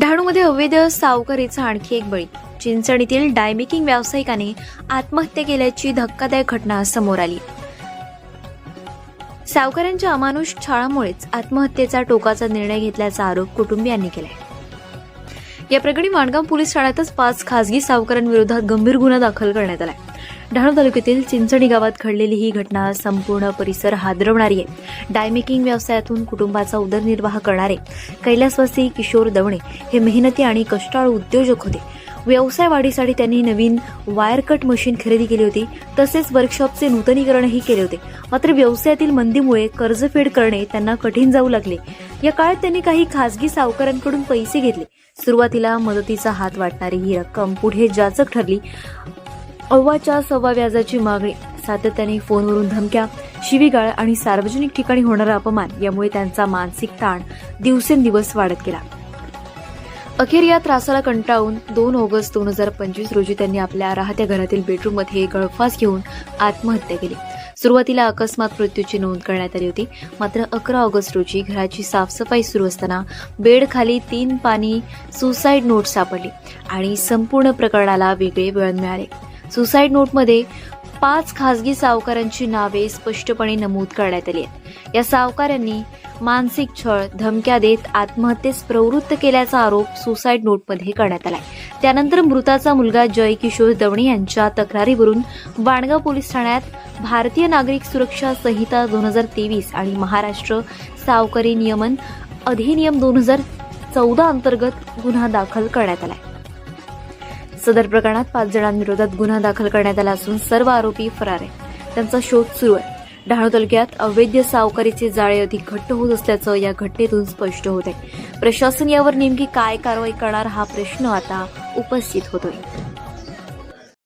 डहाणूमध्ये अवैध सावकारीचा आणखी एक बळी. चिंचणीतील डायमेकिंग व्यावसायिकाने आत्महत्या केल्याची धक्कादायक घटना समोर आली. सावकारांच्या अमानुष छाळामुळेच आत्महत्येचा टोकाचा निर्णय घेतल्याचा आरोप कुटुंबियांनी केलाय. या प्रकरणी माणगाव पोलीस ठाण्यातच पाच खासगी सावकारांविरोधात गंभीर गुन्हा दाखल करण्यात आलाय. डहाणू तालुक्यातील चिंचणी गावात घडलेली ही घटना संपूर्ण परिसर हादरवणारी आहे. डायमेकिंग व्यवसायातून कुटुंबाचा उदरनिर्वाह करणारे कैलासवासी किशोर दवणे हे मेहनती आणि कष्टाळू उद्योजक होते. व्यवसाय वाढीसाठी त्यांनी नवीन वायर कट मशीन खरेदी केली होती. तसेच वर्कशॉपचे नूतनीकरणही केले होते. मात्र व्यवसायातील मंदीमुळे कर्जफेड करणे त्यांना कठीण जाऊ लागले. या काळात त्यांनी काही खासगी सावकारांकडून पैसे घेतले. सुरुवातीला मदतीचा हात वाटणारी ही रक्कम पुढे जाचक ठरली. अव्वाच्या सव्वा व्याजाची मागणी. सातत्याने फोनवरून धमक्या शिवीगाळ आणि सार्वजनिक ठिकाणी होणारा अपमान यामुळे त्यांचा मानसिक ताण दिवसेंदिवस वाढत गेला. अखेर या त्रासाला कंटाळून दोन ऑगस्ट दोन हजार पंचवीस रोजी त्यांनी आपल्या राहत्या घरातील बेडरूममध्ये गळफास घेऊन आत्महत्या केली. सुरुवातीला अकस्मात मृत्यूची नोंद करण्यात आली होती. मात्र अकरा ऑगस्ट रोजी घराची साफसफाई सुरू असताना बेडखाली तीन पाणी सुसाईड नोट सापडली आणि संपूर्ण प्रकरणाला वेगळे वळण मिळाले. सुसाईड नोटमध्ये पाच खासगी सावकारांची नावे स्पष्टपणे नमूद करण्यात आली आहेत. या सावकारांनी मानसिक छळ धमक्या देत आत्महत्येस प्रवृत्त केल्याचा आरोप सुसाईड नोटमध्ये करण्यात आलाय. त्यानंतर मृताचा मुलगा जय किशोर दवणे यांच्या तक्रारीवरून वाणगाव पोलीस ठाण्यात भारतीय नागरिक सुरक्षा संहिता दोन हजार तेवीस आणि महाराष्ट्र सावकारी नियमन अधिनियम दोन हजार चौदा अंतर्गत गुन्हा दाखल करण्यात आलाय. सदर प्रकरणात पाच जणांविरोधात गुन्हा दाखल करण्यात आला असून सर्व आरोपी फरार आहेत. त्यांचा शोध सुरू आहे. डहाणू तालुक्यात अवैध सावकारीचे जाळे अधिक घट्ट होत असल्याचं या घटनेतून स्पष्ट होत आहे. प्रशासन यावर नेमकी काय कारवाई करणार हा प्रश्न आता उपस्थित होतोय.